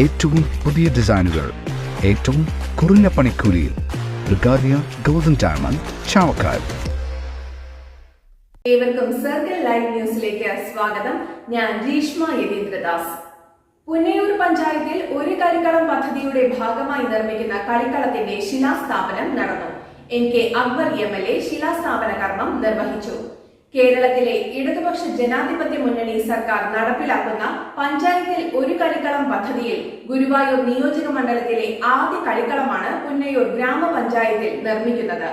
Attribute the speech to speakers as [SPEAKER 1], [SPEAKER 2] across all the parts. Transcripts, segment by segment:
[SPEAKER 1] ഏറ്റവും പുതിയ ഡിസൈനുകൾ ഏറ്റവും കുറഞ്ഞ പണിക്കൂലിയിൽ. ബ്രിഗാദിയ ഗോൾഡൻ ഡയമണ്ട് ചാവക്കാട്
[SPEAKER 2] ഏവർക്കും സർക്കിൾ ലൈവ് ന്യൂസിലേക്ക് സ്വാഗതം. ഞാൻ രീഷ്മ യതീന്ദ്രദാസ്. പുന്നയൂർ പഞ്ചായത്തിൽ ഒരു കളിക്കളം പദ്ധതിയുടെ ഭാഗമായി നിർമ്മിക്കുന്ന കളിക്കളത്തിന്റെ ശിലാസ്ഥാപനം നടന്നു. N K Akbar M L A ശിലാസ്ഥാപന കർമ്മം നിർവഹിച്ചു. കേരളത്തിലെ ഇടതുപക്ഷ ജനാധിപത്യ മുന്നണി സർക്കാർ നടപ്പിലാക്കുന്ന പഞ്ചായത്തിൽ ഒരു കളിക്കളം പദ്ധതിയിൽ ഗുരുവായൂർ നിയോജക മണ്ഡലത്തിലെ ആദ്യ കളിക്കളമാണ് പുന്നയൂർ ഗ്രാമപഞ്ചായത്തിൽ നിർമ്മിക്കുന്നത്.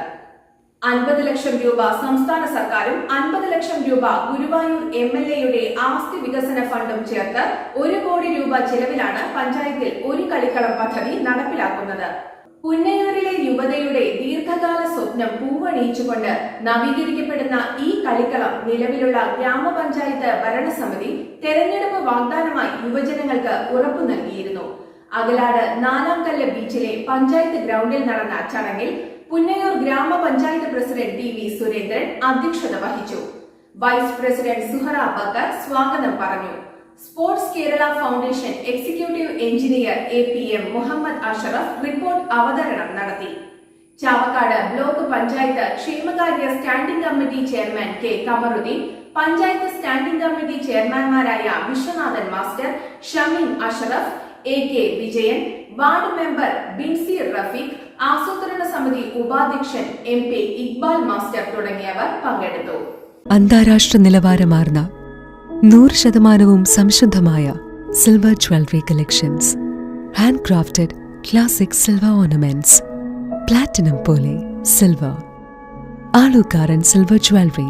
[SPEAKER 2] അൻപത് ലക്ഷം രൂപ സംസ്ഥാന സർക്കാരും അൻപത് ലക്ഷം രൂപ ഗുരുവായൂർ എം എൽ എയുടെ ആസ്തി വികസന ഫണ്ടും ചേർത്ത് ഒരു കോടി രൂപ ചെലവിലാണ് പഞ്ചായത്തിൽ ഒരു കളിക്കളം പദ്ധതി നടപ്പിലാക്കുന്നത്. പുന്നയൂരിലെ യുവതയുടെ ദീർഘകാല സ്വപ്നം പൂവണിയിച്ചുകൊണ്ട് നവീകരിക്കപ്പെടുന്ന ഈ കളിക്കളം നിലവിലുള്ള ഗ്രാമപഞ്ചായത്ത് ഭരണസമിതി തെരഞ്ഞെടുപ്പ് വാഗ്ദാനമായി യുവജനങ്ങൾക്ക് ഉറപ്പു നൽകിയിരുന്നു. അകലാട് നാലാം കല്ല് ബീച്ചിലെ പഞ്ചായത്ത് ഗ്രൗണ്ടിൽ നടന്ന ചടങ്ങിൽ പുന്നയൂർ ഗ്രാമപഞ്ചായത്ത് പ്രസിഡന്റ് ടി വി സുരേന്ദ്രൻ അധ്യക്ഷത വഹിച്ചു. വൈസ് പ്രസിഡന്റ് സുഹറ ബക്കർ സ്വാഗതം പറഞ്ഞു. Sports Kerala foundation executive engineer A P M Muhammad Ashraf report അവതരണം നടത്തി. ചാവക്കാട് ബ്ലോക്ക് പഞ്ചായത്ത് ക്ഷേമകാര്യ standing committee chairman K Kamaruddin panchayat standing committee ചെയർമാൻമാരായ Viswanathan master Shameen Ashraf A K Vijayan ward member Binsi Rafeeq ആസൂത്രണ സമിതി ഉപാധ്യക്ഷൻ M P Iqbal master തുടങ്ങിയവർ പങ്കെടുത്തു.
[SPEAKER 3] അന്താരാഷ്ട്ര നിലവാരമാർന്ന നൂറ് ശതമാനവും സംശുദ്ധമായ silver jewellery collections hand crafted classic silver ornaments platinum പോലെ സിൽവർ ആളുകാരൻ silver jewellery